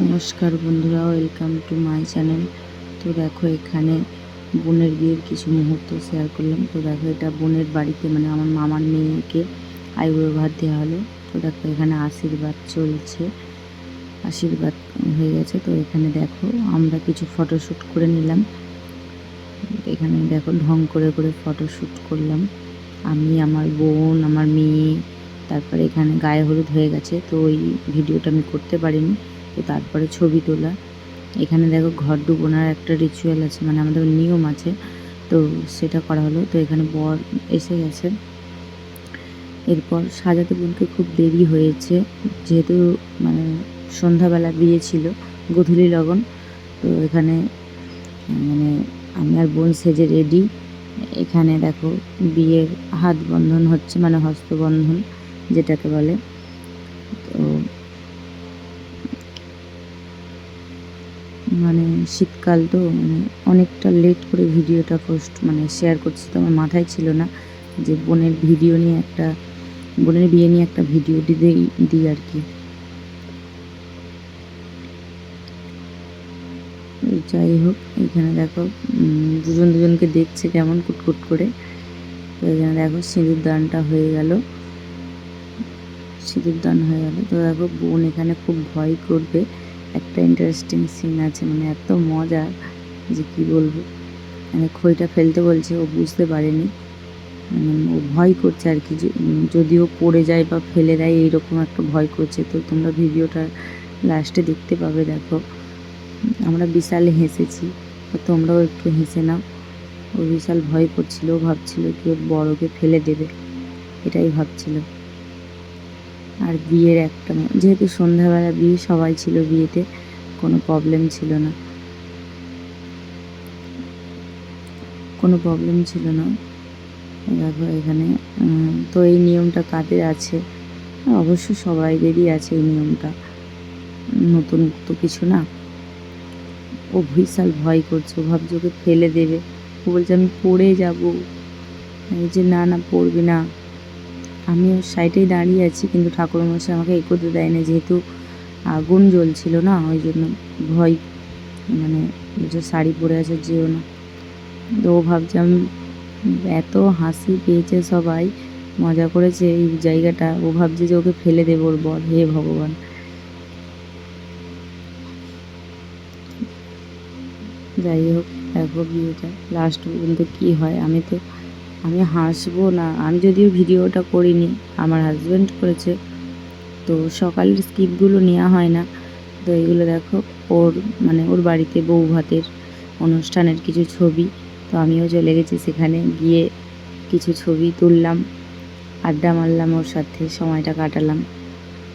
নমস্কার বন্ধুরা, welcome to my channel. তো দেখো, এখানে বোনের বিয়ের কিছু মুহূর্ত শেয়ার করলাম। তো দেখো, এটা বোনের বাড়িতে মানে আমার মামার মেয়েকে আইবুড়ো ভাত দেওয়া হলো। তো দেখো, এখানে আশীর্বাদ চলছে। আশীর্বাদ হয়ে গেছে। তো এখানে দেখো, আমরা কিছু ফটোশ্যুট করে নিলাম। এখানে দেখো, ঢং করে করে ফটোশ্যুট করলাম। আমি, আমার বোন, আমার মেয়ে, তারপরে এখানে গায়ে হলুদ হয়ে গেছে। তো ওই ভিডিওটা আমি করতে পারিনি। তো তারপরে ছবি তোলা। এখানে দেখো ঘর ডুবোনার একটা রিচুয়াল আছে মানে আমাদের নিয়ম আছে। তো সেটা করা হলো। তো এখানে বর এসে গেছে। এরপর সাজাতে বলতে খুব দেরি হয়েছে, যেহেতু মানে সন্ধ্যাবেলা বিয়ে ছিল, গধূলি লগন। তো এখানে মানে আমি আর বোন সেজে রেডি। এখানে দেখো বিয়ের হাত বন্ধন হচ্ছে মানে হস্তবন্ধন, যেটাকে বলে। তো মানে শীতকাল তো মানে অনেকটা লেট করে ভিডিওটা পোস্ট মানে শেয়ার করছি। তো আমার মাথায় ছিল না যে বোনের ভিডিও নিয়ে একটা, বোনের বিয়ে নিয়ে একটা ভিডিও দিই দিই আর কি। যাই হোক, এখানে দেখো দুজন দুজনকে দেখছে কেমন কুটকুট করে। তো এখানে দেখো, সিঁদুর দানটা হয়ে গেল। সিঁদুর দান হয়ে গেল। তো দেখো, বোন এখানে খুব ভয় করবে। একটা ইন্টারেস্টিং সিন আছে মানে এত মজা যে কি বলব? মানে খইটা ফেলতে বলছে, ও বুঝতে পারেনি। মানে ও ভয় করছে আর কি যদিও পড়ে যায় বা ফেলে দেয়, এইরকম একটা ভয় করছে। তো তোমরা ভিডিওটা লাস্টে দেখতে পাবে, দেখো। আমরা বিশাল হেসেছি তোমরাও একটু হেসে নাও। ও বিশাল ভয় করছিল, ভাবছিল কি ওর বড়কে ফেলে দেবে। এটাই ভাবছিল। আর বিয়ের একটা যেহেতু সন্ধ্যাবেলা বিয়ে, সবাই ছিল বিয়েতে, কোনো প্রবলেম ছিল না। কোনো প্রবলেম ছিল না। দেখো এখানে তো এই নিয়মটা কাদের আছে? অবশ্য সবাইদেরই আছে এই নিয়মটা। নতুন তো কিছু না। ও বিশাল ভয় করছে, ও ভাবছে ওকে ফেলে দেবে। ও বলছে, আমি পড়ে যাব। আমি যে, না না, পড়বি না। আমি ওর সাইডেই দাঁড়িয়ে আছি, কিন্তু ঠাকুর ঠাকুরমশাই আমাকে এগোতে দেয় না যেহেতু আগুন জ্বলছিল না, ওই জন্য ভয় মানে যে শাড়ি পরে আছে যেও না। তো ও ভাবছে আমি এত হাসি পেয়েছে সবাই, মজা করেছে এই জায়গাটা, ও ভাবছে যে ওকে ফেলে দেবো ওর বর, হে ভগবান। যাই হোক, দেখো বিয়েটা লাস্ট পর্যন্ত কী হয়, আমি তো আমি হাসবো না। আমি যদিও ভিডিওটা করিনি, আমার হাজব্যান্ড করেছে। তো সকালের স্কিপগুলো নেওয়া হয় না। তো এগুলো দেখো, ওর মানে ওর বাড়িতে বউ ভাতের অনুষ্ঠানের কিছু ছবি। তো আমিও চলে গেছি সেখানে, গিয়ে কিছু ছবি তুললাম, আড্ডা মারলাম ওর সাথে, সময়টা কাটালাম।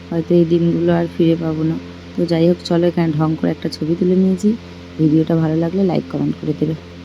হয়তো এই দিনগুলো আর ফিরে পাবো না। তো যাই হোক, চলো এখানে ঢং করে একটা ছবি তুলে নিয়েছি। ভিডিওটা ভালো লাগলে লাইক কমেন্ট করে দেবে।